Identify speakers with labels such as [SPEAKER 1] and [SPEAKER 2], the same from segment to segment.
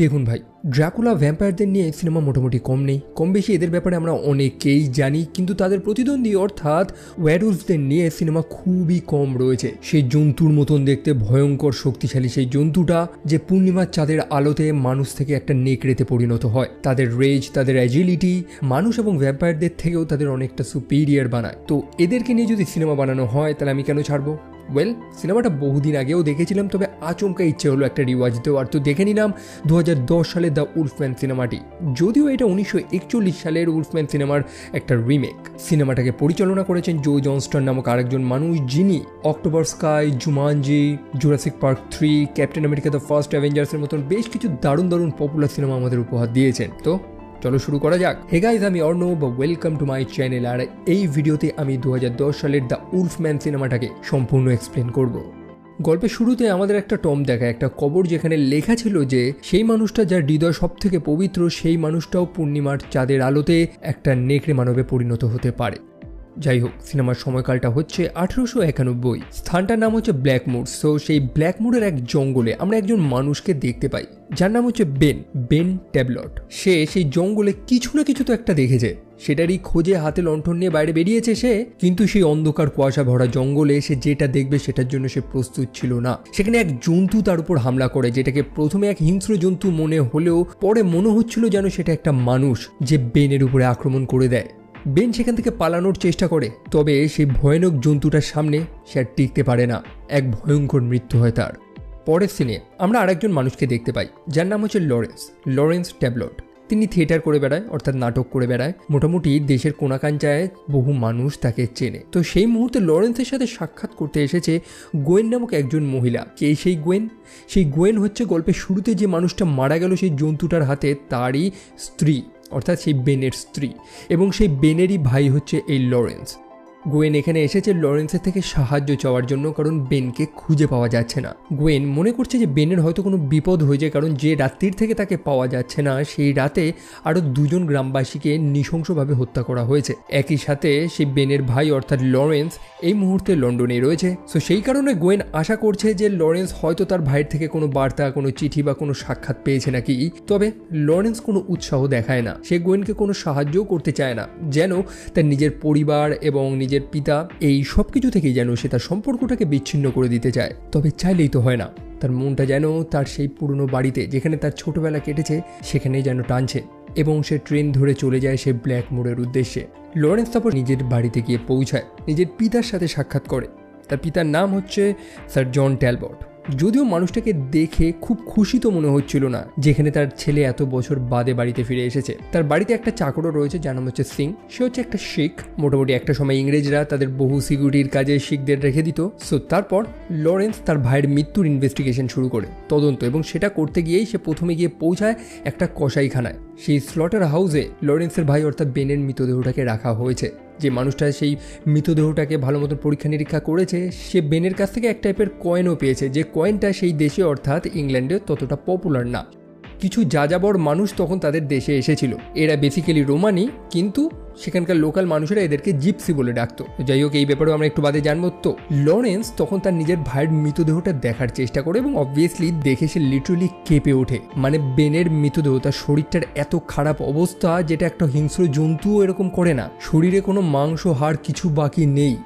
[SPEAKER 1] দেখুন ভাই, ড্রাকুলা ভ্যাম্পায়ারদের নিয়ে সিনেমা মোটামুটি কম নেই। কম বেশি এদের ব্যাপারে আমরা অনেকেই জানি, কিন্তু তাদের প্রতিদ্বন্দ্বী অর্থাৎ ওয়ারুলসদের নিয়ে সিনেমা খুবই কম রয়েছে। সেই জন্তুর মতন দেখতে ভয়ঙ্কর শক্তিশালী সেই জন্তুটা যে পূর্ণিমার চাঁদের আলোতে মানুষ থেকে একটা নেকড়েতে পরিণত হয়। তাদের রেজ, তাদের অ্যাজিলিটি মানুষ এবং ভ্যাম্পায়ারদের থেকেও তাদের অনেকটা সুপিরিয়ার বানায়। তো এদেরকে নিয়ে যদি সিনেমা বানানো হয়, তাহলে আমি কেন ছাড়বো? ওয়েল সিনেমাটা বহুদিন আগেও দেখেছিলাম, তবে আচমকা ইচ্ছে হলো একটা রিওয়াজ দেওয়ার। তো দেখে নিলাম দু সালে দ্য উলফম্যান সিনেমাটি। যদিও এটা উনিশশো একচল্লিশ সালের উলফম্যান সিনেমার একটা রিমেক সিনেমাটাকে পরিচালনা করেছেন জো জনস্টন নামক আরেকজন মানুষ, যিনি October Sky Jumanji Jurassic Park three Captain America the First অ্যাভেঞ্জার্সের মতন বেশ কিছু দারুণ দারুণ পপুলার সিনেমা আমাদের উপহার দিয়েছেন। তো চলো শুরু করা যাক। হে গাইজ আমি Arnab welcome to my channel আর এই ভিডিওতে আমি দু হাজার দশ সালের দ্য উলফম্যান সিনেমাটাকে সম্পূর্ণ এক্সপ্লেন করব। গল্পের শুরুতে আমাদের একটা টম দেখা একটা কবর যেখানে লেখা ছিল যে, সেই মানুষটা যার হৃদয় সব থেকে পবিত্র, সেই মানুষটাও পূর্ণিমার চাঁদের আলোতে একটা নেকড়ে মানবে পরিণত হতে পারে। যাই হোক সিনেমার সময়কালটা হচ্ছে আঠেরোশো একানব্বই। স্থানটার নাম হচ্ছে ব্ল্যাকমুড সো সেই ব্ল্যাকমুডের এক জঙ্গলে আমরা একজন মানুষকে দেখতে পাই। যার নাম হচ্ছে বেন বেন ট্যাবলট। সে সেই জঙ্গলে কিছু না কিছু তো একটা দেখেছে। সেটারই খোঁজে হাতে লণ্ঠন নিয়ে বাইরে বেরিয়েছে সে। কিন্তু সেই অন্ধকার কুয়াশা ভরা জঙ্গলে সে যেটা দেখবে সেটার জন্য সে প্রস্তুত ছিল না। সেখানে এক জন্তু তার উপর হামলা করে, যেটাকে প্রথমে এক হিংস্র জন্তু মনে হলেও পরে মনে হচ্ছিল যেন সেটা একটা মানুষ যে বেনের উপরে আক্রমণ করে দেয়। বেন সেখান থেকে পালানোর চেষ্টা করে, তবে সেই ভয়ানক জন্তুটার সামনে সে আর টিকতে পারে না। এক ভয়ঙ্কর মৃত্যু হয় তার। পরের সিনে আমরা আরেকজন মানুষকে দেখতে পাই, যার নাম হচ্ছে লরেন্স লরেন্স ট্যাবলট। তিনি থিয়েটার করে বেড়ায়, অর্থাৎ নাটক করে বেড়ায়। মোটামুটি দেশের কোনাকাঞ্চায় বহু মানুষ তাকে চেনে। তো সেই মুহূর্তে লরেন্সের সাথে সাক্ষাৎ করতে এসেছে গোয়েন নামক একজন মহিলা। কে সেই গোয়েন? সেই গোয়েন হচ্ছে গল্পের শুরুতে যে মানুষটা মারা গেল সেই জন্তুটার হাতে তারই স্ত্রী। অর্থাৎ সেই বেনের স্ত্রী এবং সেই বেনেরই ভাই হচ্ছে এই লরেন্স। গোয়েন এখানে এসেছে লরেন্সের থেকে সাহায্য চাওয়ার জন্য, কারণ বেনকে খুঁজে পাওয়া যাচ্ছে না। গোয়েন মনে করছে যে বেনের হয়তো কোনো বিপদ হয়েছে, কারণ যে রাত্রির থেকে তাকে পাওয়া যাচ্ছে না, সেই রাতে আরও দুজন গ্রামবাসীকে নৃশংসভাবে হত্যা করা হয়েছে। একই সাথে সেই বেনের ভাই, অর্থাৎ লরেন্স, এই মুহূর্তে লন্ডনে রয়েছে। সো সেই কারণে গোয়েন আশা করছে যে লরেন্স হয়তো তার ভাইয়ের থেকে কোনো বার্তা, কোনো চিঠি বা কোনো সাক্ষাৎ পেয়েছে নাকি। তবে লরেন্স কোনো উৎসাহ দেখায় না। সে গোয়েনকে কোনো সাহায্যও করতে চায় না, যেন তার নিজের পরিবার এবং নিজের নিজের পিতা এই সব কিছু থেকেই যেন সে তার সম্পর্কটাকে বিচ্ছিন্ন করে দিতে চায়। তবে চাইলেই তো হয় না। তার মনটা যেন তার সেই পুরনো বাড়িতে, যেখানে তার ছোটবেলা কেটেছে, সেখানেই যেন টানছে এবং সে ট্রেন ধরে চলে যায় সে ব্ল্যাক মোড়ের উদ্দেশ্যে। লরেন্স তারপর নিজের বাড়িতে গিয়ে পৌঁছায়, নিজের পিতার সাথে সাক্ষাৎ করে। তার পিতার নাম হচ্ছে স্যার জন ট্যালবট। যদিও মানুষটাকে দেখে খুব খুশি তো মনে হচ্ছিল না, যেখানে তার ছেলে এত বছর বাদে বাড়িতে ফিরে এসেছে। তার বাড়িতে একটা চাকরও রয়েছে যার নাম হচ্ছে সিং। সে হচ্ছে একটা শিখ। মোটামুটি একটা সময় ইংরেজরা তাদের বহু সিকিউরিটির কাজে শিখদের রেখে দিত। সো তারপর লরেন্স তার ভাইয়ের মৃত্যুর ইনভেস্টিগেশন শুরু করে, তদন্ত, এবং সেটা করতে গিয়েই সে প্রথমে গিয়ে পৌঁছায় একটা কসাইখানায়। সেই স্লটার হাউসে লরেন্সের ভাই অর্থাৎ বেনের মৃতদেহটাকে রাখা হয়েছে। যে মানুষটা সেই মৃতদেহটাকে ভালো মতো পরীক্ষা নিরীক্ষা করেছে, সে বেনের কাছ থেকে এক টাইপের কয়েনও পেয়েছে। যে কয়েনটা সেই দেশে অর্থাৎ ইংল্যান্ডে ততটা পপুলার না। কিছু যাযাবর মানুষ তখন তাদের দেশে এসেছিল। এরা বেসিক্যালি রোমানি কিন্তু সেখানকার লোকাল মানুষেরা এদেরকে জিপসি বলে ডাকতো। যাই হোক, এই ব্যাপারেও আমরা একটু বাদে জানব। তো লরেন্স তখন তার নিজের ভাইয়ের মৃতদেহটা দেখার চেষ্টা করে এবং অবভিয়াসলি দেখে সে লিটারালি কেঁপে ওঠে। মানে বেনের মৃতদেহ, তার শরীরটার এত খারাপ অবস্থা যেটা একটা হিংস্র জন্তুও এরকম করে না। শরীরে কোনো মাংস, হাড় কিছু বাকি নেই।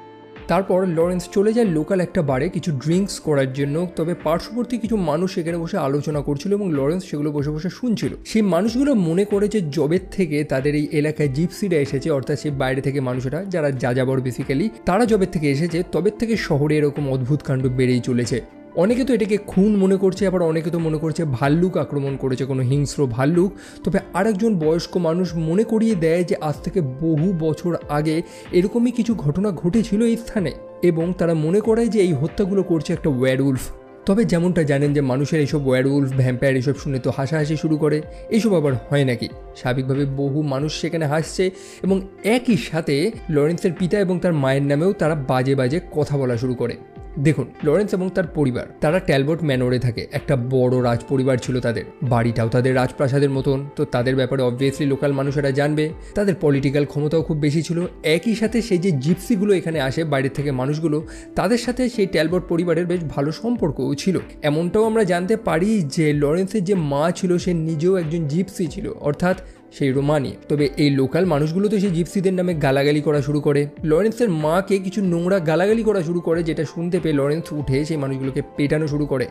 [SPEAKER 1] তারপর লরেন্স চলে যায় লোকাল একটা বারে কিছু ড্রিঙ্কস করার জন্য। তবে পার্শ্ববর্তী কিছু মানুষ সেখানে বসে আলোচনা করছিল এবং লরেন্স সেগুলো বসে বসে শুনছিল। সেই মানুষগুলো মনে করে যে জবের থেকে তাদের এই এলাকায় জিপসিরা এসেছে, অর্থাৎ সেই বাইরে থেকে মানুষেরা, যারা যাযাবর বেসিক্যালি তারা জবের থেকে এসেছে। তবে থেকে শহরে এরকম অদ্ভুত কাণ্ড বেড়েই চলেছে। অনেকে তো এটাকে খুন মনে করছে, আবার অনেকে তো মনে করছে ভাল্লুক আক্রমণ করেছে, কোনো হিংস্র ভাল্লুক। তবে আরেকজন বয়স্ক মানুষ মনে করিয়ে দেয় যে, আজ থেকে বহু বছর আগে এরকমই কিছু ঘটনা ঘটেছিল এই স্থানে এবং তারা মনে করায় যে, এই হত্যাগুলো করছে একটা ওয়ারউলফ। তবে যেমনটা জানেন যে, মানুষের এইসব ওয়ারউলফ, ভ্যাম্পায়ার এসব শুনে তো হাসাহাসি শুরু করে এইসব আবার হয় নাকি? স্বাভাবিকভাবে বহু মানুষ সেখানে হাসছে এবং একই সাথে লরেন্সের পিতা এবং তার মায়ের নামেও তারা বাজে বাজে কথা বলা শুরু করে। দেখুন লরেন্স এবং তার পরিবার, তারা ট্যালবট ম্যানোরে থাকে। একটা বড় রাজ পরিবার ছিল তাদের। বাড়িটাও তাদের রাজপ্রাসাদের মতন। তো তাদের ব্যাপারে অবভিয়াসলি লোকাল মানুষেরা জানবে। তাদের পলিটিক্যাল ক্ষমতাও খুব বেশি ছিল। একই সাথে সেই যে জিপসিগুলো এখানে আসে, বাইরের থেকে মানুষগুলো, তাদের সাথে সেই ট্যালবট পরিবারের বেশ ভালো সম্পর্কও ছিল। এমনটাও আমরা জানতে পারি যে লরেন্সের যে মা ছিল, সে নিজেও একজন জিপসি ছিল। অর্থাৎ সেই রোমানি। তবে এই লোকাল মানুষগুলো তো সেই জিপসিদের নামে গালাগালি করা শুরু করে। লরেন্সের মাকে কিছু নোংরা গালাগালি করা শুরু করে, যেটা শুনতে পেয়ে লরেন্স উঠে সেই মানুষগুলোকে পেটানো শুরু করে।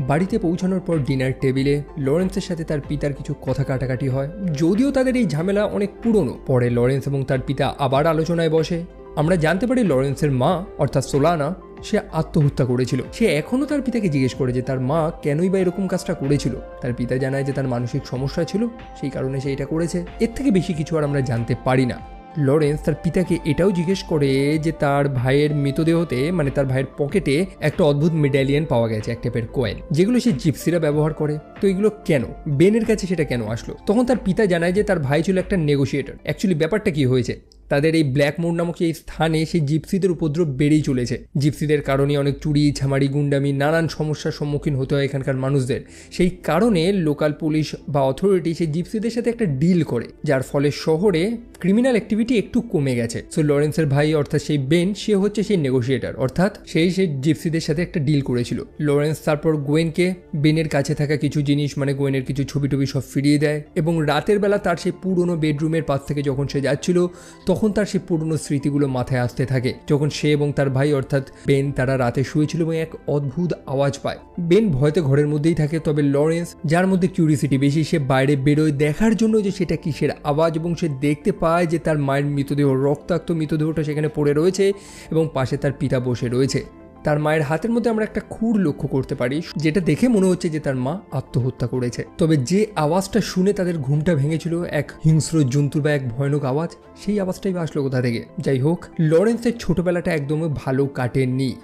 [SPEAKER 1] বাড়িতে পৌঁছানোর পর ডিনার টেবিলে লরেন্সের সাথে তার পিতার কিছু কথা কাটাকাটি হয়। যদিও তাদের এই ঝামেলা অনেক পুরনো। পরে লরেন্স এবং তার পিতা আবার আলোচনায় বসে। আমরা জানতে পারি লরেন্সের মা, অর্থাৎ সোলানা সে আত্মহত্যা করেছিল। সে এখনও তার পিতাকে জিজ্ঞেস করে যে তার মা কেনই বা এরকম কাজটা করেছিল? তার পিতা জানায় যে তার মানসিক সমস্যা ছিল, সেই কারণে সে এটা করেছে। এর থেকে বেশি কিছু আর আমরা জানতে পারি না। লরেন্স তার পিতাকে এটাও জিজ্ঞেস করে যে তার ভাইয়ের মৃতদেহতে মানে তার ভাইয়ের পকেটে একটা অদ্ভুত মেডালিয়ান পাওয়া গেছে, এক টাইপের কয়েন যেগুলো সে জিপসিরা ব্যবহার করে। তো এগুলো কেন? বেনের কাছে সেটা কেন আসলো? তখন তার পিতা জানায় যে তার ভাই ছিল একটা নেগোসিয়েটর অ্যাকচুয়ালি ব্যাপারটা কি হয়েছে? তাদের এই ব্ল্যাক মোড় নামক এই স্থানে সেই জিপসিদের উপদ্রব বেড়েই চলেছে। জিপসিদের কারণে অনেক চুরি, ঝামারি, গুন্ডামি, নানান সমস্যার সম্মুখীন হতে হয় এখানকার মানুষদের। সেই কারণে লোকাল পুলিশ বা অথরিটি সেই জিপসিদের সাথে একটা ডিল করে, যার ফলে শহরে ক্রিমিনাল অ্যাক্টিভিটি একটু কমে গেছে। সো লরেন্সের ভাই অর্থাৎ সেই বেন সে হচ্ছে সেই নেগোসিয়েটার অর্থাৎ সেই সেই জিপসিদের সাথে একটা ডিল করেছিল। লরেন্স তারপর গোয়েনকে বেনের কাছে থাকা কিছু জিনিস মানে গোয়েনের কিছু ছবি টবি সব ফিরিয়ে দেয় এবং রাতের বেলা তার সেই পুরনো বেডরুমের পাশ থেকে যখন সে যাচ্ছিল, তখন তার সেই পুরনো স্মৃতিগুলো মাথায় আসতে থাকে। যখন সে এবং তার ভাই, অর্থাৎ বেন, তারা রাতে শুয়েছিল এবং এক অদ্ভুত আওয়াজ পায়। বেন ভয়তে ঘরের মধ্যেই থাকে, তবে লরেন্স, যার মধ্যে কিউরিসিটি বেশি, সে বাইরে বেরোয় দেখার জন্য যে সেটা কিসের আওয়াজ এবং সে দেখতে পায় যে তার মায়ের মৃতদেহ, রক্তাক্ত মৃতদেহটা সেখানে পড়ে রয়েছে এবং পাশে তার পিতা বসে রয়েছে। তার মায়ের হাতের মধ্যে আমরা একটা খুর লক্ষ্য করতে পারি, যেটা দেখে মনে হচ্ছে যে তার মা আত্মহত্যা করেছে। তবে যে আওয়াজটা শুনে তাদের ঘুমটা ভেঙেছিল, এক হিংস্র জন্তুর বা এক ভয়ানক আওয়াজ, সেই আওয়াজটাই আসলো কোথা থেকে? যাই হোক, লরেন্সের ছোটবেলাটা একদমই ভালো কাটেননি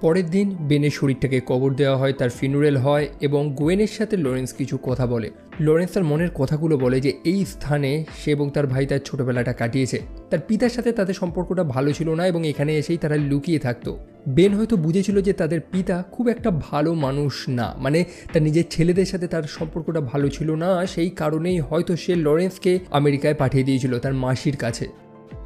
[SPEAKER 1] পরের দিন বেনের শরীরটাকে কবর দেওয়া হয়, তার ফিনুরেল হয় এবং গোয়েনের সাথে লরেন্স কিছু কথা বলে। লরেন্স তার মনের কথাগুলো বলে যে এই স্থানে সে এবং তার ভাই তার ছোটবেলাটা কাটিয়েছে। তার পিতার সাথে তাদের সম্পর্কটা ভালো ছিল না এবং এখানে এসেই তারা লুকিয়ে থাকতো। বেন হয়তো বুঝেছিল যে তাদের পিতা খুব একটা ভালো মানুষ না মানে তার নিজের ছেলেদের সাথে তার সম্পর্কটা ভালো ছিল না, সেই কারণেই হয়তো সে লরেন্সকে আমেরিকায় পাঠিয়ে দিয়েছিল তার মাসির কাছে।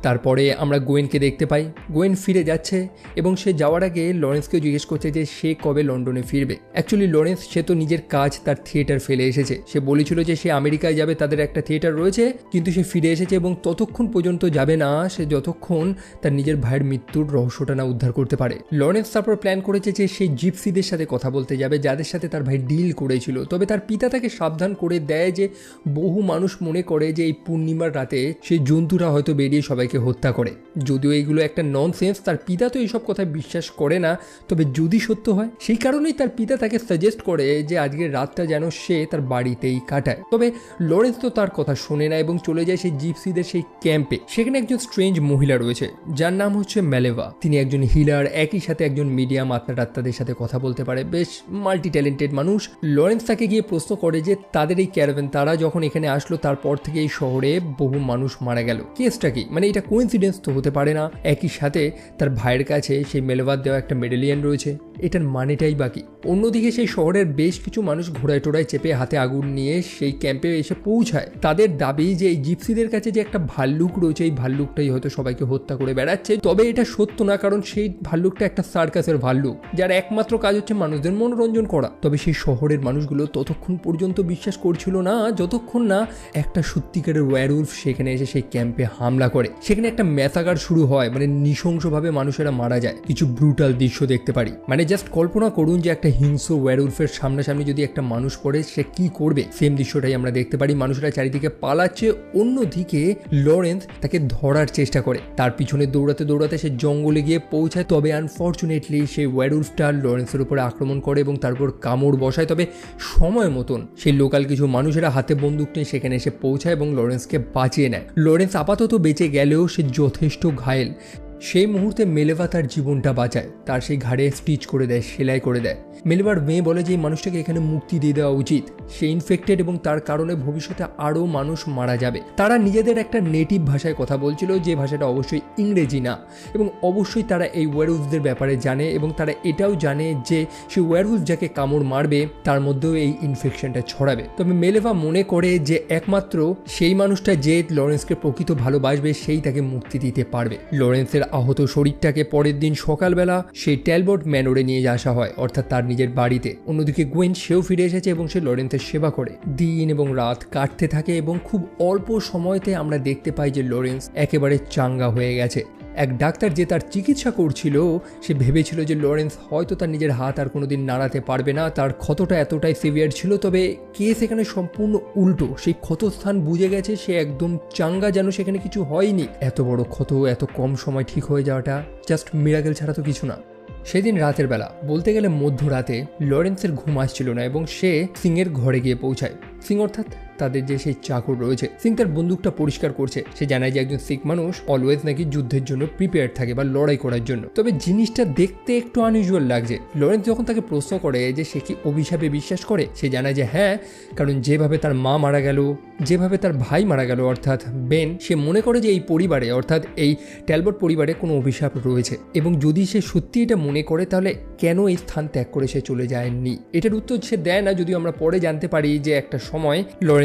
[SPEAKER 1] তারপরে আমরা গোয়েনকে দেখতে পাই। গোয়েন ফিরে যাচ্ছে এবং সে যাওয়ার আগে লরেন্সকেও জিজ্ঞেস করছে যে সে কবে লন্ডনে ফিরবে। অ্যাকচুয়ালি লরেন্স, সে তো নিজের কাজ তার থিয়েটার ফেলে এসেছে। সে বলেছিল যে সে আমেরিকায় যাবে, তাদের একটা থিয়েটার রয়েছে, কিন্তু সে ফিরে এসেছে এবং ততক্ষণ পর্যন্ত যাবে না, সে যতক্ষণ তার নিজের ভাইয়ের মৃত্যুর রহস্যটা না উদ্ধার করতে পারে। লরেন্স তারপর প্ল্যান করেছে যে সে জিপসিদের সাথে কথা বলতে যাবে, যাদের সাথে তার ভাই ডিল করেছিল। তবে তার পিতা তাকে সাবধান করে দেয় যে বহু মানুষ মনে করে যে এই পূর্ণিমার রাতে সে জন্তুরা হয়তো বেরিয়ে সবাইকে হত্যা করে। যদিও এইগুলো একটা নন সেন্স তার পিতা তো এইসব কথা বিশ্বাস করে না, তবে যদি সত্য হয়, সেই কারণেই তার পিতা তাকে সাজেস্ট করে যে আজকের রাতটা যেন সে তার বাড়িতেই কাটায়। তবে লরেন্স তো তার কথা শোনে না এবং চলে যায় সেই জিপসিদের সেই ক্যাম্পে সেখানে একজন স্ট্রেঞ্জ মহিলা রয়েছে, যার নাম হচ্ছে ম্যালেভা তিনি একজন হিলার একই সাথে একজন মিডিয়াম আত্মাটাত্মাদের সাথে কথা বলতে পারে। বেশ মাল্টি ট্যালেন্টেড মানুষ। লরেন্স তাকে গিয়ে প্রশ্ন করে যে, তাদের এই ক্যারাভেন তারা যখন এখানে আসলো, তারপর থেকে এই শহরে বহু মানুষ মারা গেল। কেসটা কি? মানে এটা কোইন্সিডেন্স তো হতে পারে না। একই সাথে তার ভাইয়ের কাছে সেই মেলেভার দেওয়া একটা মেডেলিয়ান রয়েছে। এটার মানেটাই বাকি অন্যদিকে সেই শহরের বেশ কিছু মানুষ ঘোড়ায় টোড়ায় চেপে হাতে আগুন নিয়ে সেই ক্যাম্পে এসে পৌঁছায়। তাদের দাবি যে এই জিপসিদের কাছে যে একটা ভাল্লুক রয়েছে, এই ভাল্লুকটাই হয়তো সবাইকে হত্যা করে বেড়াচ্ছে। তবে এটা সত্য না, কারণ সেই ভাল্লুকটা একটা সার্কাসের ভাল্লুক, যার একমাত্র কাজ হচ্ছে মানুষদের মনোরঞ্জন করা। তবে সেই শহরের মানুষগুলো ততক্ষণ পর্যন্ত বিশ্বাস করছিল না, যতক্ষণ না একটা সত্যিকারের ওয়ারউলফ সেখানে এসে সেই ক্যাম্পে হামলা করে। সেখানে একটা ম্যাসাগার শুরু হয় মানে নৃশংসভাবে মানুষেরা মারা যায়। কিছু ব্রুটাল দৃশ্য দেখতে পারি। মানে জাস্ট কল্পনা করুন যে একটা হিংস্র ওয়ারউলফের সামনাসামনি যদি একটা মানুষ পড়ে, সে কি করবে? সেম দৃশ্যটাই আমরা দেখতে পারি। মানুষরা চারিদিকে পালাচ্ছে, অন্যদিকে লরেন্স তাকে ধরার চেষ্টা করে। তার পিছনে দৌড়াতে দৌড়াতে সে জঙ্গলে গিয়ে পৌঁছায়, তবে আনফর্চুনেটলি সেই ওয়ারউলফটা লরেন্সের উপরে আক্রমণ করে এবং তারপর কামড় বসায়। তবে সময় মতন সেই লোকাল কিছু মানুষেরা হাতে বন্দুক নিয়ে সেখানে এসে পৌঁছায় এবং লরেন্সকে বাঁচিয়ে নেয়। লরেন্স আপাতত বেঁচে গেলেও সে যথেষ্ট ঘায়েল। সেই মুহূর্তে মেলেভা তার জীবনটা বাঁচায়। তার সেই ঘাড়ে স্টিচ করে দেয়, সেলাই করে দেয়। মেলেভার মেয়ে বলে যে, এই মানুষটাকে এখানে মুক্তি দিয়ে দেওয়া উচিত। সে ইনফেক্টেড এবং তার কারণে ভবিষ্যতে আরও মানুষ মারা যাবে। তারা নিজেদের একটা নেটিভ ভাষায় কথা বলছিল, যে ভাষাটা অবশ্যই ইংরেজি না। এবং অবশ্যই তারা এই ওয়ারউজদের ব্যাপারে জানে এবং তারা এটাও জানে যে, সে ওয়ারউজ যাকে কামড় মারবে, তার মধ্যেও এই ইনফেকশনটা ছড়াবে। তবে মেলেভা মনে করে যে, একমাত্র সেই মানুষটা যে লরেন্সকে প্রকৃত ভালোবাসবে, সেই তাকে মুক্তি দিতে পারবে। লরেন্সের আহত শরীরটাকে পরের দিন সকালবেলা সেই ট্যালবোর্ট ম্যানোরে নিয়ে আসা হয়, অর্থাৎ তার নিজের বাড়িতে। অন্যদিকে গোয়েন সেও ফিরে এসেছে এবং সে লরেন্সের সেবা করে। দিন এবং রাত কাটতে থাকে এবং খুব অল্প সময়তে আমরা দেখতে পাই যে লরেন্স একেবারে চাঙ্গা হয়ে গেছে। এক ডাক্তার যে তার চিকিৎসা করছিল, সে ভেবেছিল যে লরেন্স হয়তো তার নিজের হাত আর কোনোদিন নাড়াতে পারবে না। তার ক্ষতটা এতটাই সিভিয়ার ছিল, তবে কেস এখানে সম্পূর্ণ উল্টো। সেই ক্ষতস্থান বুঝে গেছে, সে একদম চাঙ্গা যেন সেখানে কিছু হয়নি। এত বড় ক্ষত, এত কম সময় ঠিক হয়ে যাওয়াটা জাস্ট মিরাকেল ছাড়া তো কিছু না। সেদিন রাতের বেলা, বলতে গেলে মধ্যরাতে, লরেন্সের ঘুম আসছিল না এবং সে সিংয়ের ঘরে গিয়ে পৌঁছায়। সিং অর্থাৎ তাদের যে সেই চাকর রয়েছে, সিং তার বন্দুকটা পরিষ্কার করছে। সে জানায় যে একজন শিখ মানুষ অলওয়েজ নাকি যুদ্ধের জন্য প্রিপেয়ার থাকে বা লড়াই করার জন্য। তবে জিনিসটা দেখতে একটু আনইউজুয়াল লাগছে। লরেন্স যখন তাকে প্রশ্ন করে যে সে কি অভিশাপে বিশ্বাস করে, সে জানায় যে হ্যাঁ কারণ যেভাবে তার মা মারা গেল, যেভাবে তার ভাই মারা গেল, অর্থাৎ বেন, সে মনে করে যে এই পরিবারে, অর্থাৎ এই ট্যালবট পরিবারে কোনো অভিশাপ রয়েছে। এবং যদি সে সত্যি এটা মনে করে, তাহলে কেন এই স্থান ত্যাগ করে সে চলে যায়নি? এটার উত্তর সে দেয় না, যদিও আমরা পরে জানতে পারি যে একটা সময়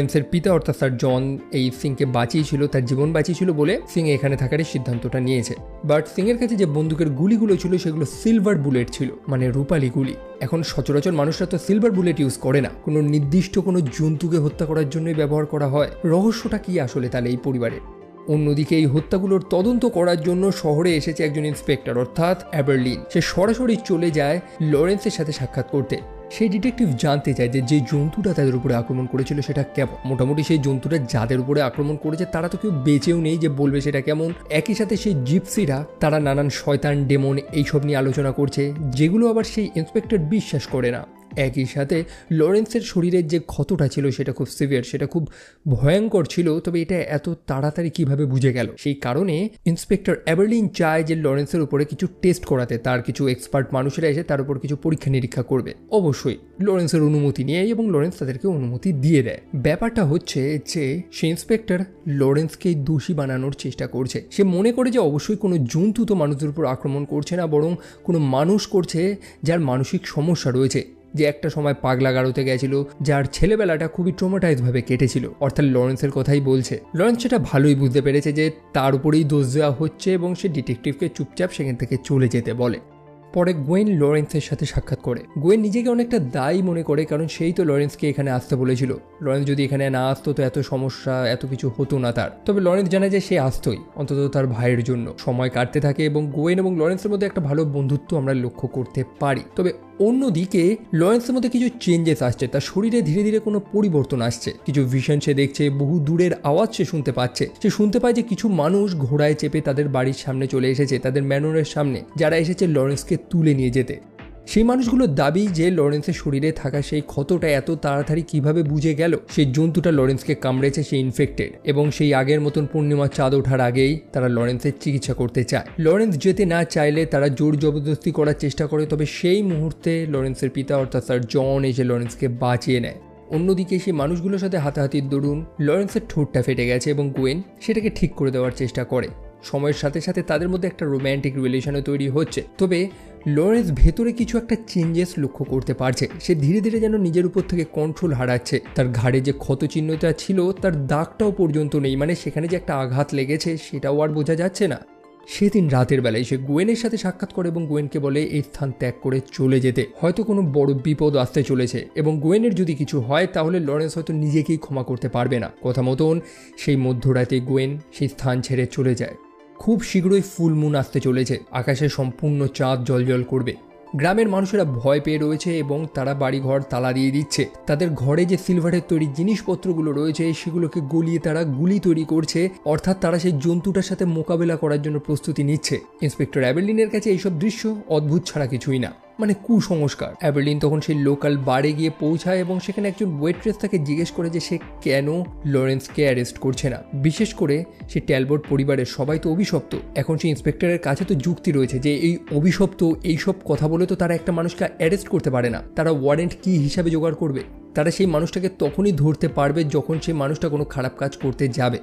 [SPEAKER 1] লরেন্সের পিতা, অর্থাৎ স্যার জন এই সিংকে বাঁচিয়েছিল, তার জীবন বাঁচিয়েছিল বলে সিং এখানে থাকার সিদ্ধান্তটা নিয়েছে। বাট সিংয়ের কাছে যে বন্দুকের গুলিগুলো ছিল, সেগুলো সিলভার বুলেট ছিল মানে রূপালি গুলি। এখন সচরাচর মানুষরা তো সিলভার বুলেট ইউজ করে না। কোনো নির্দিষ্ট কোনো জন্তুকে হত্যা করার জন্যই ব্যবহার করা হয়। রহস্যটা কি আসলে তাহলে এই পরিবারের? অন্যদিকে এই হত্যাগুলোর তদন্ত করার জন্য শহরে এসেছে একজন ইন্সপেক্টর, অর্থাৎ অ্যাবারলিন। সে সরাসরি চলে যায় লরেন্সের সাথে সাক্ষাৎ করতে। সেই ডিটেকটিভ জানতে চায় যে যে জন্তুটা তাদের উপরে আক্রমণ করেছিল সেটা কেমন? মোটামুটি সেই জন্তুটা যাদের উপরে আক্রমণ করেছে, তারা তো কেউ বেঁচেও নেই যে বলবে সেটা কেমন। একই সাথে সেই জিপসিরা, তারা নানান শয়তান, ডেমন এইসব নিয়ে আলোচনা করছে, যেগুলো আবার সেই ইন্সপেক্টর বিশ্বাস করে না। একই সাথে লরেন্সের শরীরের যে ক্ষতটা ছিল সেটা খুব সিভিয়ার সেটা খুব ভয়ঙ্কর ছিল। তবে এটা এত তাড়াতাড়ি কীভাবে বুঝে গেল? সেই কারণে ইন্সপেক্টর অ্যাবারলিন চায় যে লরেন্সের উপরে কিছু টেস্ট করাতে, তার কিছু এক্সপার্ট মানুষেরা এসে তার উপর কিছু পরীক্ষা নিরীক্ষা করবে। অবশ্যই, লরেন্সের অনুমতি নিয়ে এবং লরেন্স তাদেরকে অনুমতি দিয়ে দেয়। ব্যাপারটা হচ্ছে যে, সে ইন্সপেক্টর লরেন্সকে দোষী বানানোর চেষ্টা করছে। সে মনে করে যে অবশ্যই কোনো জন্তু তো মানুষদের উপর আক্রমণ করছে না, বরং কোনো মানুষ করছে যার মানসিক সমস্যা রয়েছে। যে একটা সময় পাগলা গাড়োতে গেছিল, যার ছেলেবেলাটা খুবই ট্রোমাটাইজ ভাবে কেটেছিল। অর্থাৎ লরেন্সের কথাই বলছে। লরেন্স সেটা ভালোই বুঝতে পেরেছে যে তার উপরেই দোষ দেওয়া হচ্ছে এবং সে ডিটেকটিভকে চুপচাপ সেখান থেকে চলে যেতে বলে। পরে গোয়েন লরেন্সের সাথে সাক্ষাৎ করে। গোয়েন নিজেকে অনেকটা দায়ী মনে করে, কারণ সেই তো লরেন্সকে এখানে আসতে বলেছিল। লরেন্স যদি এখানে না আসতো তো এত সমস্যা, এত কিছু হতো না তার। তবে লরেন্স জানে যে সে আসতোই, অন্তত তার ভাইয়ের জন্য। সময় কাটতে থাকে এবং গোয়েন এবং লরেন্সের মধ্যে একটা ভালো বন্ধুত্ব আমরা লক্ষ্য করতে পারি। তবে অন্যদিকে লয়েন্সের মধ্যে কিছু চেঞ্জেস আসছে। তার শরীরে ধীরে ধীরে কোনো পরিবর্তন আসছে। কিছু ভিশন সে দেখছে, বহু দূরের আওয়াজ সে শুনতে পাচ্ছে। সে শুনতে পায় যে কিছু মানুষ ঘোড়ায় চেপে তাদের বাড়ির সামনে চলে এসেছে, তাদের ম্যানোরের সামনে, যারা এসেছে লরেন্সকে তুলে নিয়ে যেতে। সেই মানুষগুলোর দাবি যে লরেন্সের শরীরে থাকা সেই ক্ষতটা এত তাড়াতাড়ি কীভাবে বুঝে গেল? সেই জন্তুটা লরেন্সকে কামড়েছে সেই ইনফেক্টেড এবং সেই আগের মতন পূর্ণিমা চাঁদ ওঠার আগেই তারা লরেন্সের চিকিৎসা করতে চায়। লরেন্স যেতে না চাইলে তারা জোর জবরদস্তি করার চেষ্টা করে, তবে সেই মুহূর্তে লরেন্সের পিতা, অর্থাৎ স্যার জন, এসে লরেন্সকে বাঁচিয়ে নেয়। অন্যদিকে সেই মানুষগুলোর সাথে হাতাহাতির দরুন লরেন্সের ঠোঁটটা ফেটে গেছে এবং গোয়েন সেটাকে ঠিক করে দেওয়ার চেষ্টা করে। সময়ের সাথে সাথে তাদের মধ্যে একটা রোম্যান্টিক রিলেশনও তৈরি হচ্ছে। তবে লরেন্স ভেতরে কিছু একটা চেঞ্জেস লক্ষ্য করতে পারছে। সে ধীরে ধীরে যেন নিজের উপর থেকে কন্ট্রোল হারাচ্ছে। তার ঘাড়ে যে ক্ষত চিহ্নটা ছিল, তার দাগটাও পর্যন্ত নেই। মানে সেখানে যে একটা আঘাত লেগেছে, সেটাও আর বোঝা যাচ্ছে না। সেদিন রাতের বেলায় সে গোয়েনের সাথে সাক্ষাৎ করে এবং গোয়েনকে বলে এই স্থান ত্যাগ করে চলে যেতে। হয়তো কোনো বড় বিপদ আসতে চলেছে এবং গোয়েনের যদি কিছু হয়, তাহলে লরেন্স হয়তো নিজেকেই ক্ষমা করতে পারবে না। কথা মতন সেই মধ্যরাতে গোয়েন সেই স্থান ছেড়ে চলে যায়। খুব শীঘ্রই ফুল মুন আসতে চলেছে। আকাশে সম্পূর্ণ চাঁদ জলজল করবে। গ্রামের মানুষেরা ভয় পেয়ে রয়েছে এবং তারা বাড়িঘর তালা দিয়ে দিচ্ছে। তাদের ঘরে যে সিলভারের তৈরি জিনিসপত্রগুলো রয়েছে, সেগুলোকে গলিয়ে তারা গুলি তৈরি করছে। অর্থাৎ তারা সেই জন্তুটার সাথে মোকাবেলা করার জন্য প্রস্তুতি নিচ্ছে। ইন্সপেক্টর অ্যাবেলিনের কাছে এইসব দৃশ্য অদ্ভুত ছাড়া কিছুই না। মানে কুসংস্কার। অ্যাবেলিন তখন সেই লোকাল বারে গিয়ে পৌঁছায় এবং সেখানে একজন ওয়েট্রেস তাকে জিজ্ঞেস করে যে সে কেন লরেন্সকে অ্যারেস্ট করছে না? বিশেষ করে সে ট্যালবোর্ড পরিবারের সবাই তো অভিশপ্ত। এখন সেই ইন্সপেক্টরের কাছে তো যুক্তি রয়েছে যে এই অভিশপ্ত, এইসব কথা বলে তো তারা একটা মানুষকে অ্যারেস্ট করতে পারে না। তারা ওয়ারেন্ট কি হিসাবে জোগাড় করবে? তারা সেই মানুষটাকে তখনই ধরতে পারবে যখন সেই মানুষটা কোনো খারাপ কাজ করতে যাবে।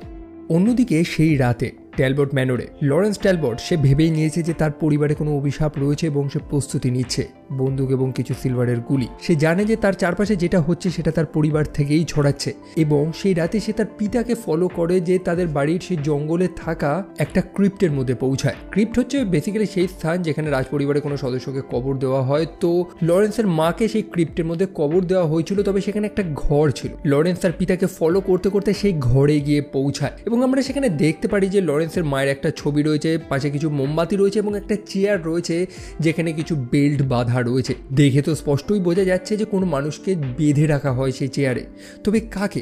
[SPEAKER 1] অন্যদিকে সেই রাতে ট্যালবট ম্যানোরে লরেন্স ট্যালবট সে ভেবেই নিয়েছে যে তার পরিবারে কোনো অভিশাপ রয়েছে এবং সে প্রস্তুতি নিচ্ছে। বন্দুক এবং কিছু সিলভারের গুলি। সে জানে যে তার চারপাশে যেটা হচ্ছে সেটা তার পরিবার থেকেই ছড়াচ্ছে এবং সেই রাতে সে তার পিতাকে ফলো করে যে তাদের বাড়ির সেই জঙ্গলে থাকা একটা ক্রিপ্টের মধ্যে পৌঁছায়। ক্রিপ্ট হচ্ছে বেসিক্যালি সেই স্থান যেখানে রাজপরিবারের কোনো সদস্যকে কবর দেওয়া হয়। তো লরেন্সের মাকে সেই ক্রিপ্টের মধ্যে কবর দেওয়া হয়েছিল, তবে সেখানে একটা ঘর ছিল। লরেন্স তার পিতাকে ফলো করতে করতে সেই ঘরে গিয়ে পৌঁছায় এবং আমরা সেখানে দেখতে পারি যে লরেন্সের মায়ের একটা ছবি রয়েছে, পাশে কিছু মোমবাতি রয়েছে এবং একটা চেয়ার রয়েছে, যেখানে কিছু বেল্ট বাঁধা রয়েছে। দেখে তো স্পষ্টই বোঝা যাচ্ছে যে কোনো মানুষকে বেঁধে রাখা হয় সেই চেয়ারে তবে কাকে?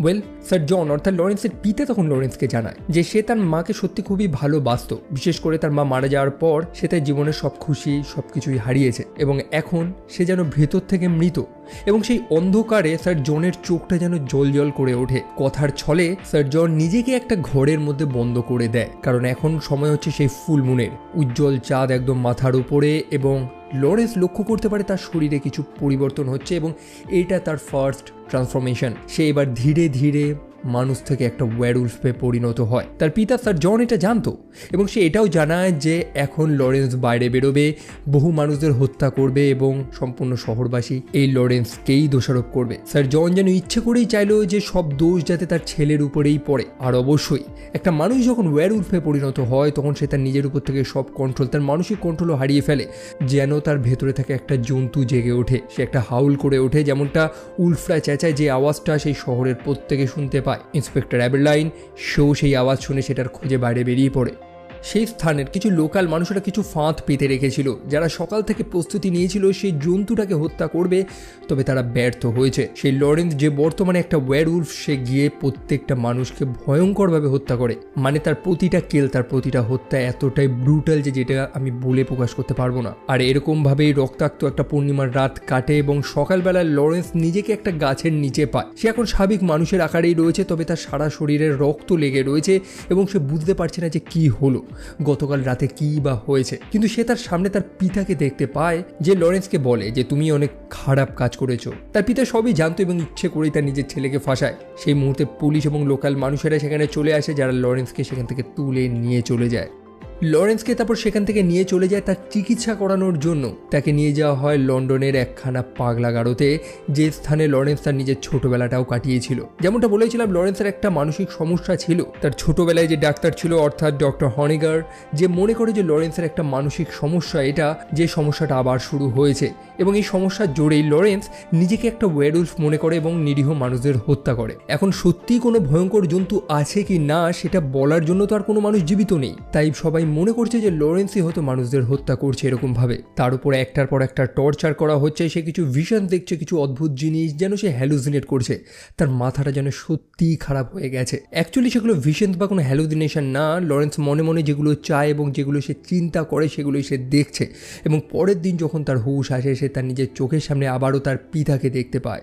[SPEAKER 1] ওয়েল স্যার জন অর্থাৎ লরেন্সের পিতা তখন লরেন্সকে জানায় যে সে তার মাকে সত্যি খুবই ভালোবাসত বিশেষ করে তার মা মারা যাওয়ার পর সে তার জীবনের সব খুশি, সব কিছুই হারিয়েছে এবং এখন সে যেন ভেতর থেকে মৃত এবং সেই অন্ধকারে স্যার জনের চোখটা যেন জল জল করে ওঠে। কথার ছলে স্যার জন নিজেকে একটা ঘরের মধ্যে বন্ধ করে দেয়, কারণ এখন সময় হচ্ছে সেই ফুল মুনের। উজ্জ্বল চাঁদ একদম মাথার উপরে এবং লরেন্স লক্ষ্য করতে পারে তার শরীরে কিছু পরিবর্তন হচ্ছে এবং এটা তার ফার্স্ট ট্রান্সফরমেশন সে এবার ধীরে ধীরে মানুষ থেকে একটা ওয়ারউলফে পরিণত হয়। তার পিতা স্যার জন এটা জানতো এবং সে এটাও জানায় যে এখন লরেন্স বাইরে বেরোবে, বহু মানুষদের হত্যা করবে এবং সম্পূর্ণ শহরবাসী এই লরেন্সকেই দোষারোপ করবে। স্যার জন যেন ইচ্ছে করেই চাইলো যে সব দোষ যাতে তার ছেলের উপরেই পড়ে। আর অবশ্যই, একটা মানুষ যখন ওয়ারউলফে পরিণত হয়, তখন সে তার নিজের উপর থেকে সব কন্ট্রোল তার মানসিক কন্ট্রোলও হারিয়ে ফেলে, যেন তার ভেতরে থাকে একটা জন্তু জেগে ওঠে। সে একটা হাউল করে ওঠে, যেমনটা উলফরা চেঁচায় যে আওয়াজটা সেই শহরের প্রত্যেকে শুনতে পায়। ইন্সপেক্টর অ্যাবেরলাইন সেও সেই আওয়াজ শুনে সেটার খুঁজে বাইরে বেরিয়ে পড়ে। সেই স্থানের কিছু লোকাল মানুষরা কিছু ফাঁদ পেতে রেখেছিল। যারা সকাল থেকে প্রস্তুতি নিয়েছিল, সেই জন্তুটাকে হত্যা করবে, তবে তারা ব্যর্থ হয়েছে। সেই লরেন্স যে বর্তমানে একটা ওয়্যারউলফ সে গিয়ে প্রত্যেকটা মানুষকে ভয়ঙ্করভাবে হত্যা করে। মানে তার প্রতিটা কেল, তার প্রতিটা হত্যা এতটাই ব্রুটাল যে যেটা আমি বলে প্রকাশ করতে পারব না। আর এরকমভাবেই রক্তাক্ত একটা পূর্ণিমার রাত কাটে এবং সকালবেলা লরেন্স নিজেকে একটা গাছের নিচে পায়। সে এখন স্বাভাবিক মানুষের আকারেই রয়েছে, তবে তার সারা শরীরের রক্ত লেগে রয়েছে এবং সে বুঝতে পারছে না যে কি হলো। গতকাল রাতে কী বা হয়েছে। কিন্তু সে তার সামনে তার পিতাকে দেখতে পায় যে লরেন্সকে বলে যে তুমি অনেক খারাপ কাজ করেছ। তার পিতা সবই জানতো এবং ইচ্ছে করেই তার নিজের ছেলেকে ফাঁসায়। সেই মুহূর্তে পুলিশ এবং লোকাল মানুষেরা সেখানে চলে আসে, যারা লরেন্সকে সেখান থেকে তুলে নিয়ে চলে যায়। লরেন্সকে তারপর সেখান থেকে নিয়ে চলে যায় তার চিকিৎসা করানোর জন্য। তাকে নিয়ে যাওয়া হয় লন্ডনের একখানা পাগলা গাড়োতে, যে স্থানে লরেন্স তার নিজের ছোটবেলাটাও কাটিয়েছিল। যেমনটা বলেছিলাম, লরেন্সের একটা মানসিক সমস্যা ছিল। তার ছোটবেলায় যে ডাক্তার ছিল, অর্থাৎ ডক্টর হনিগার, যে মনে করে যে লরেন্সের একটা মানসিক সমস্যা, এটা যে সমস্যাটা আবার শুরু হয়েছে। এবং এই সমস্যার জোরেই লরেন্স নিজেকে একটা ওয়ারউলফ মনে করে এবং নিরীহ মানুষদের হত্যা করে। এখন সত্যিই কোনো ভয়ঙ্কর জন্তু আছে কি না, সেটা বলার জন্য তো আর কোনো মানুষ জীবিত নেই। তাই সবাই মনে করছে যে লরেন্সই হয়তো মানুষদের হত্যা করছে এরকমভাবে। তার উপর একটার পর একটা টর্চার করা হচ্ছে, সে কিছু ভিশন দেখছে, কিছু অদ্ভুত জিনিস যেন সে হ্যালুজিনেট করছে। তার মাথাটা যেন সত্যিই খারাপ হয়ে গেছে। অ্যাকচুয়ালি সেগুলো ভিশন বা কোনো হ্যালুজিনেশন না, লরেন্স মনে মনে যেগুলো চায় এবং যেগুলো সে চিন্তা করে, সেগুলোই সে দেখছে। এবং পরের দিন যখন তার হুশ আসে, সে তার নিজের চোখের সামনে আবারও তার পিতাকে দেখতে পায়।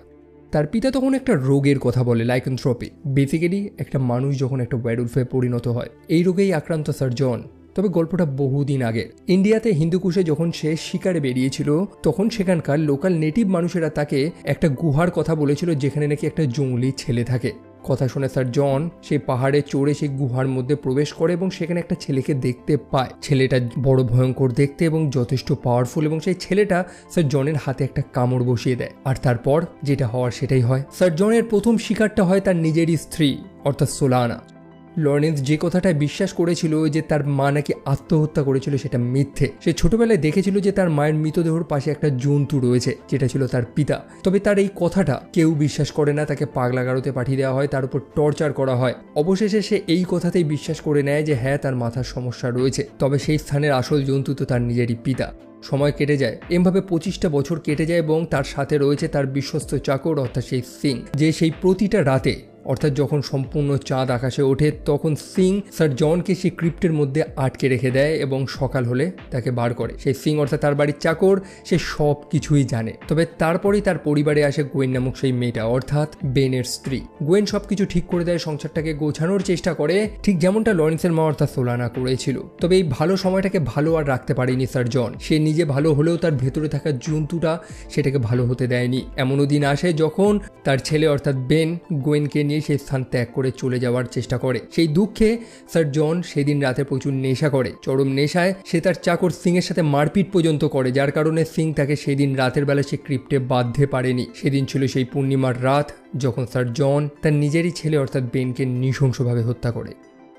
[SPEAKER 1] তার পিতা তখন একটা রোগের কথা বলে লাইকন্থ্রপি বেসিক্যালি একটা মানুষ যখন একটা ওয়ারুলফে পরিণত হয়, এই রোগেই আক্রান্ত স্যার জন তবে গল্পটা বহুদিন আগের ইন্ডিয়াতে হিন্দুকুশে যখন সে শিকারে বেরিয়েছিল, তখন সেখানকার লোকাল নেটিভ মানুষেরা তাকে একটা গুহার কথা বলেছিল, যেখানে নাকি একটা জঙ্গলি ছেলে থাকে। কথা শুনে স্যার জন সেই পাহাড়ে চড়ে সেই গুহার মধ্যে প্রবেশ করে এবং সেখানে একটা ছেলেকে দেখতে পায়। ছেলেটা বড় ভয়ঙ্কর দেখতে এবং যথেষ্ট পাওয়ারফুল এবং সেই ছেলেটা স্যার জনের হাতে একটা কামড় বসিয়ে দেয়। আর তারপর যেটা হওয়ার সেটাই হয়। স্যার জনের প্রথম শিকারটা হয় তার নিজেরই স্ত্রী, অর্থাৎ সোলানা। লরেন্স যে কথাটায় বিশ্বাস করেছিল যে তার মা নাকি আত্মহত্যা করেছিল সেটা মিথ্যে। সে ছোটবেলায় দেখেছিল যে তার মায়ের মৃতদেহর পাশে একটা জন্তু রয়েছে, যেটা ছিল তার পিতা। তবে তার এই কথাটা কেউ বিশ্বাস করে না, তাকে পাগলা গারোতে পাঠিয়ে দেওয়া হয়, তার উপর টর্চার করা হয়। অবশেষে সে এই কথাতেই বিশ্বাস করে নেয় যে হ্যাঁ তার মাথার সমস্যা রয়েছে। তবে সেই স্থানের আসল জন্তু তো তার নিজেরই পিতা। সময় কেটে যায়। এমভাবে পঁচিশটা বছর কেটে যায় এবং তার সাথে রয়েছে তার বিশ্বস্ত চাকর, অর্থাৎ সেই সিং, যে সেই প্রতিটা রাতে অর্থাৎ যখন সম্পূর্ণ চাঁদ আকাশে ওঠে, তখন সিং স্যার জনকে সেই ক্রিপ্টের মধ্যে আটকে রেখে দেয় এবং সকাল হলে তাকে বার করে। সেই সিং অর্থাৎ তার বাড়ির চাকর, সে সব কিছুই জানে। তবে তারপরেই তার পরিবারে আসে গোয়েন নামক সেই মেয়েটা, অর্থাৎ বেনের স্ত্রী। গোয়েন সব কিছু ঠিক করে দেয়, সংসারটাকে গোছানোর চেষ্টা করে, ঠিক যেমনটা লরেন্সের মা অর্থাৎ সোলানা করেছিল। তবে এই ভালো সময়টাকে ভালো আর রাখতে পারেনি স্যার জন। সে নিজে ভালো হলেও তার ভেতরে থাকা জন্তুটা সেটাকে ভালো হতে দেয়নি। এমনও দিন আসে যখন তার ছেলে অর্থাৎ বেন গোয়েনকে নিয়ে সেই স্থান ত্যাগ করে চলে যাওয়ার চেষ্টা করে। সেই দুঃখে স্যার জন সেদিন রাতে প্রচুর নেশা করে। চরম নেশায় সে তার চাকর সিংয়ের সাথে মারপিট পর্যন্ত করে, যার কারণে সিং তাকে সেদিন রাতের বেলা সে ক্রিপ্টে বাঁধতে পারেনি। সেদিন ছিল সেই পূর্ণিমার রাত যখন স্যার জন তার নিজেরই ছেলে অর্থাৎ বেনকে নৃশংসভাবে হত্যা করে।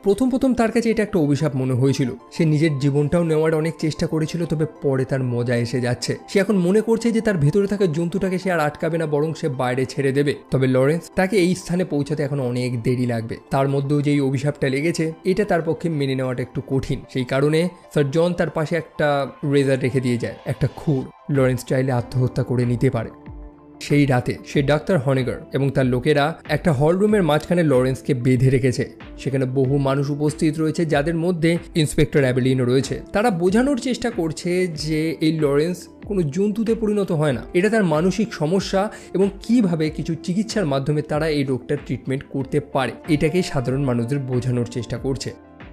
[SPEAKER 1] প্রথম প্রথম তার কাছে এটা একটা অভিশাপ মনে হয়েছিল। সে নিজের জীবনটাও নেওয়ার অনেক চেষ্টা করেছিল, তবে পরে তার মজা এসে যাচ্ছে। সে এখন মনে করছে যে তার ভেতরে থাকা জন্তুটাকে সে আর আটকাবে না, বরং সে বাইরে ছেড়ে দেবে। তবে লরেন্স, তাকে এই স্থানে পৌঁছাতে এখন অনেক দেরি লাগবে। তার মধ্যেও যে এই অভিশাপটা লেগেছে, এটা তার পক্ষে মেনে নেওয়াটা একটু কঠিন। সেই কারণে স্যার জন তার পাশে একটা রেজার রেখে দিয়ে যায়, একটা খুর। লরেন্স চাইলে আত্মহত্যা করে নিতে পারে। সেই রাতে সে ডাক্তার হনেগার এবং তার লোকেরা একটা হল রুমের মাঝখানে লরেন্সকে বেঁধে রেখেছে। সেখানে বহু মানুষ উপস্থিত রয়েছে যাদের মধ্যে ইন্সপেক্টর অ্যাবেলিনও রয়েছে। তারা বোঝানোর চেষ্টা করছে যে এই লরেন্স কোনো জন্তুতে পরিণত হয় না। এটা তার মানসিক সমস্যা এবং কীভাবে কিছু চিকিৎসার মাধ্যমে তারা এই রোগটার ট্রিটমেন্ট করতে পারে এটাকেই সাধারণ মানুষদের বোঝানোর চেষ্টা করছে।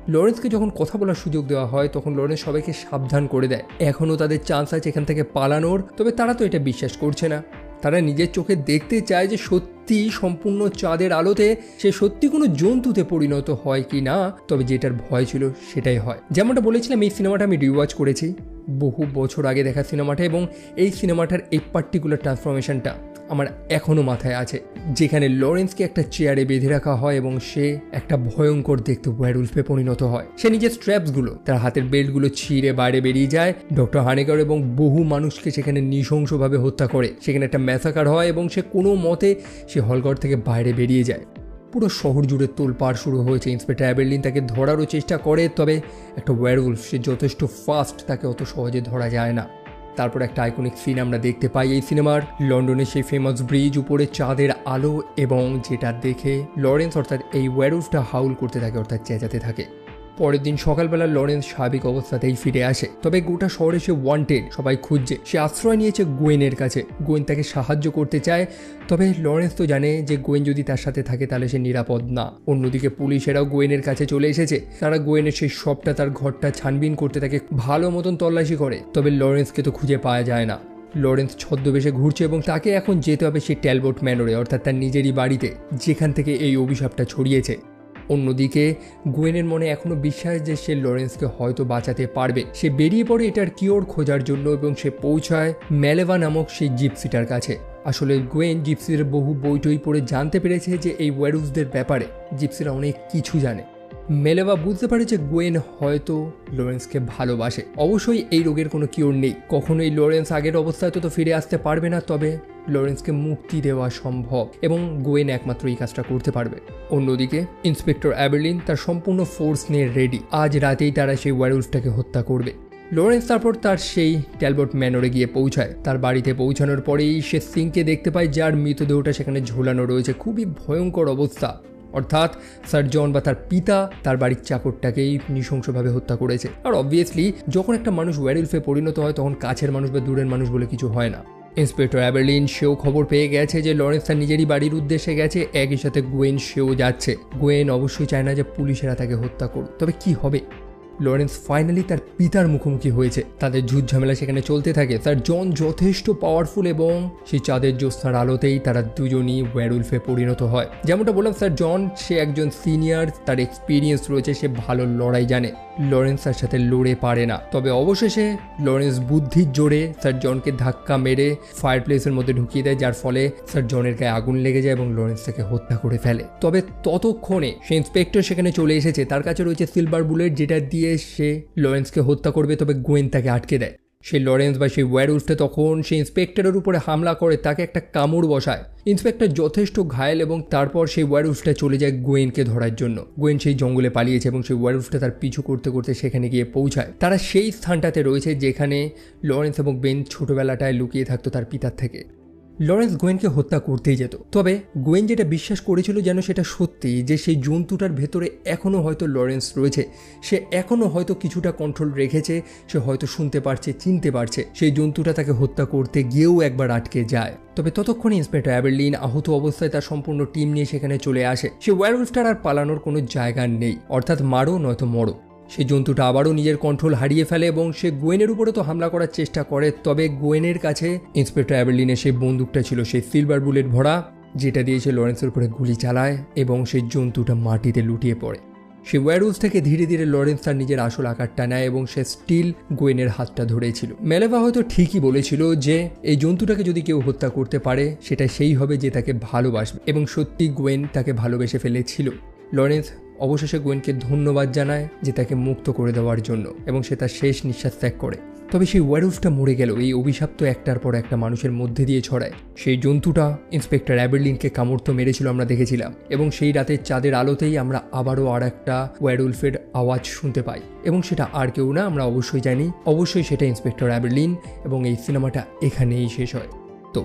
[SPEAKER 1] লরেন্সকে যখন কথা বলার সুযোগ দেওয়া হয়, তখন লরেন্স সবাইকে সাবধান করে দেয়। এখনও তাদের চান্স আছে এখান থেকে পালানোর, তবে তারা তো এটা বিশ্বাস করছে না। তারা নিজের চোখে দেখতে চায় যে সত্যি সম্পূর্ণ চাঁদের আলোতে সে সত্যি কোনো জন্তুতে পরিণত হয় কি না, তবে যেটার ভয় ছিল সেটাই হয়। যেমনটা বলেছিলাম, এই সিনেমাটা আমি রিওয়াচ করেছি বহু বছর আগে দেখা সিনেমাটা এবং এই সিনেমাটার এই পার্টিকুলার ট্রান্সফরমেশনটা আমার এখনও মাথায় আছে, যেখানে লরেন্সকে একটা চেয়ারে বেঁধে রাখা হয় এবং সে একটা ভয়ঙ্কর দেখতে ওয়ারুলফে পরিণত হয়। সে নিজের স্ট্র্যাপসগুলো, তার হাতের বেল্টগুলো ছিঁড়ে বাইরে বেরিয়ে যায়, ডক্টর হানেকার এবং বহু মানুষকে সেখানে নৃশংসভাবে হত্যা করে। সেখানে একটা ম্যাসাকার হয় এবং সে কোনো মতে সে হলঘর থেকে বাইরে বেরিয়ে যায়। পুরো শহর জুড়ে তোলপাড় শুরু হয়েছে। ইন্সপেক্টর অ্যাবেলিন তাকে ধরারও চেষ্টা করে, তবে একটা ওয়ারউলফ, সে যথেষ্ট ফাস্ট তাকে অত সহজে ধরা যায় না। তারপর একটা আইকনিক সিন আমরা দেখতে পাই এই সিনেমার। লন্ডনের সেই ফেমাস ব্রিজ উপরে চাঁদের আলো এবং যেটা দেখে লরেন্স অর্থাৎ এই ওয়ারুফটা হাউল করতে থাকে, অর্থাৎ চেঁচাতে থাকে। পরের দিন সকালবেলা লরেন্স স্বাভাবিক অবস্থাতেই ফিরে আসে। তবে গোটা শহরে সে ওয়ান্টেড সবাই খুঁজছে। সে আশ্রয় নিয়েছে গোয়েনের কাছে। গোয়েন তাকে সাহায্য করতে চায়, তবে লরেন্স তো জানে যে গোয়েন যদি তার সাথে থাকে তাহলে সে নিরাপদ না। অন্যদিকে পুলিশেরাও গোয়েনের কাছে চলে এসেছে। তারা গোয়েনের সেই সবটা তার ঘরটা ছানবিন করতে তাকে ভালো মতন তল্লাশি করে। তবে লরেন্সকে তো খুঁজে পাওয়া যায় না। লরেন্স ছদ্মবেশে ঘুরছে এবং তাকে এখন যেতে হবে সেই ট্যালবোট ম্যানোরে, অর্থাৎ তার নিজেরই বাড়িতে, যেখান থেকে এই অভিশাপটা ছড়িয়েছে। অন্যদিকে, গোয়েনের মনে এখনও বিশ্বাস যে সে লরেন্সকে হয়তো বাঁচাতে পারবে। সে বেরিয়ে পড়ে এটার কিওর খোঁজার জন্য এবং সে পৌঁছায় ম্যালেভা নামক সেই জিপসিটার কাছে। আসলে গোয়েন জিপসির বহু বইটই পড়ে জানতে পেরেছে যে এই ওয়ারুসদের ব্যাপারে। জিপসিরা অনেক কিছু জানে। মেলেভা বুঝতে পারে যে গোয়েন হয়তো লরেন্সকে ভালোবাসে। অবশ্যই এই রোগের কোনো কিওর নেই। কখনোই লরেন্স আগের অবস্থায় তো ফিরে আসতে পারবে না, তবে লরেন্সকে মুক্তি দেওয়া সম্ভব এবং গোয়েন একমাত্র এই কাজটা করতে পারবে। অন্যদিকে, ইন্সপেক্টর অ্যাবেলিন তার সম্পূর্ণ ফোর্স নিয়ে রেডি। আজ রাতেই তারা সেই ওয়ারউলফটাকে হত্যা করবে। লরেন্স তারপর তার সেই ট্যালবট ম্যানরে গিয়ে পৌঁছায়। তার বাড়িতে পৌঁছানোর পরেই সে সিংকে দেখতে পায়, যার মৃতদেহটা সেখানে ঝোলানো রয়েছে। খুবই ভয়ঙ্কর অবস্থা। অর্থাৎ স্যার জন বা তার পিতা তার বাড়ির চাকরটাকেই নৃশংসভাবে হত্যা করেছে। আর অবভিয়াসলি যখন একটা মানুষ ওয়ারিলফে পরিণত হয়, তখন কাছের মানুষ বা দূরের মানুষ বলে কিছু হয় না। ইন্সপেক্টর অ্যাবেলিন সেও খবর পেয়ে গেছে যে লরেন্স তার নিজেরই বাড়ির উদ্দেশ্যে গেছে, একই সাথে গোয়েন সেও যাচ্ছে। গোয়েন অবশ্যই চায় না যে পুলিশেরা তাকে হত্যা করুক। তবে কি হবে? লরেন্স ফাইনালি তার পিতার মুখোমুখি হয়েছে। তাদের ঝুট ঝামেলা সেখানে চলতে থাকে। তার জন যথেষ্ট পাওয়ারফুল এবং সেই চাঁদের জ্যোৎস্নার আলোতেই তারা দুজনই ওয়ারুলফে পরিণত হয়। যেমনটা বললাম, স্যার, জন, সে একজন সিনিয়র তার এক্সপিরিয়েন্স রয়েছে, সে ভালো লড়াই জানে। লরেন্স তার সাথে লড়ে পারে না। তবে অবশেষে লরেন্স বুদ্ধির জোরে স্যার জনকে ধাক্কা মেরে ফায়ার প্লেসের মধ্যে ঢুকিয়ে দেয়, যার ফলে স্যার জনের গায়ে আগুন লেগে যায় এবং লরেন্স তাকে হত্যা করে ফেলে। তবে ততক্ষণে সে ইন্সপেক্টর সেখানে চলে এসেছে। তার কাছে রয়েছে সিলভার বুলেট, যেটা দিয়ে সে লরেন্সকে হত্যা করবে, তবে গোয়েন তাকে আটকে দেয়। সেই লরেন্স বা সেই ওয়ারউলফটা তখন সেই ইন্সপেক্টরের উপরে হামলা করে, তাকে একটা কামড় বসায়। ইন্সপেক্টর যথেষ্ট ঘায়েল এবং তারপর সেই ওয়ারউলফটা চলে যায় গোয়েনকে ধরার জন্য। গোয়েন সেই জঙ্গলে পালিয়েছে এবং সেই ওয়ারউলফটা তার পিছু করতে করতে সেখানে গিয়ে পৌঁছায়। তারা সেই স্থানটাতে রয়েছে যেখানে লরেন্স এবং বেন ছোটবেলাটায় লুকিয়ে থাকতো তার পিতার থেকে। লরেন্স গোয়েনকে হত্যা করতেই যেত। তবে গোয়েন যেটা বিশ্বাস করেছিল যেন সেটা সত্যি, যে সেই জন্তুটার ভেতরে এখনও হয়তো লরেন্স রয়েছে, সে এখনও হয়তো কিছুটা কন্ট্রোল রেখেছে, সে হয়তো শুনতে পারছে, চিনতে পারছে, সেই জন্তুটা তাকে হত্যা করতে গিয়েও একবার আটকে যায়। তবে ততক্ষণে ইন্সপেক্টর অ্যাবেরলিন আহত অবস্থায় তার সম্পূর্ণ টিম নিয়ে সেখানে চলে আসে। সে ওয়ারউলফটার আর পালানোর কোনো জায়গা নেই, অর্থাৎ মারো নয়তো মরো। সেই জন্তুটা আবারও নিজের কন্ট্রোল হারিয়ে ফেলে এবং সে গোয়েনের উপরে তো হামলা করার চেষ্টা করে। তবে গোয়েনের কাছে ইন্সপেক্টর অ্যাবেরলিনের সেই বন্দুকটা ছিল সেই সিলভার বুলেট ভরা, যেটা দিয়ে সে লরেন্সের উপরে গুলি চালায় এবং সেই জন্তুটা মাটিতে লুটিয়ে পড়ে। সে ওয়ারউলস থেকে ধীরে ধীরে লরেন্স তার নিজের আসল আকারটা নেয় এবং সে স্টিল গোয়েনের হাতটা ধরেছিল। মেলেভা হয়তো ঠিকই বলেছিল যে, এই জন্তুটাকে যদি কেউ হত্যা করতে পারে, সেটা সেই হবে যে তাকে ভালোবাসবে এবং সত্যি গোয়েন তাকে ভালোবেসে ফেলেছিল। লরেন্স অবশেষে গোয়েনকে ধন্যবাদ জানায় যে তাকে মুক্ত করে দেওয়ার জন্য এবং সে তার শেষ নিঃশ্বাস ত্যাগ করে। তবে সেই ওয়ারউলফটা মরে গেল এই অভিশাপ তো একটার পর একটা মানুষের মধ্যে দিয়ে ছড়ায়। সেই জন্তুটা ইন্সপেক্টর অ্যাবেরলিনকে কামড় তো মেরেছিল আমরা দেখেছিলাম এবং সেই রাতের চাঁদের আলোতেই আমরা আবারও আর একটা ওয়ারউলফের আওয়াজ শুনতে পাই এবং সেটা আর কেউ না, আমরা অবশ্যই জানি। অবশ্যই সেটা ইন্সপেক্টর অ্যাবেরলিন এবং এই সিনেমাটা এখানেই শেষ হয়। তো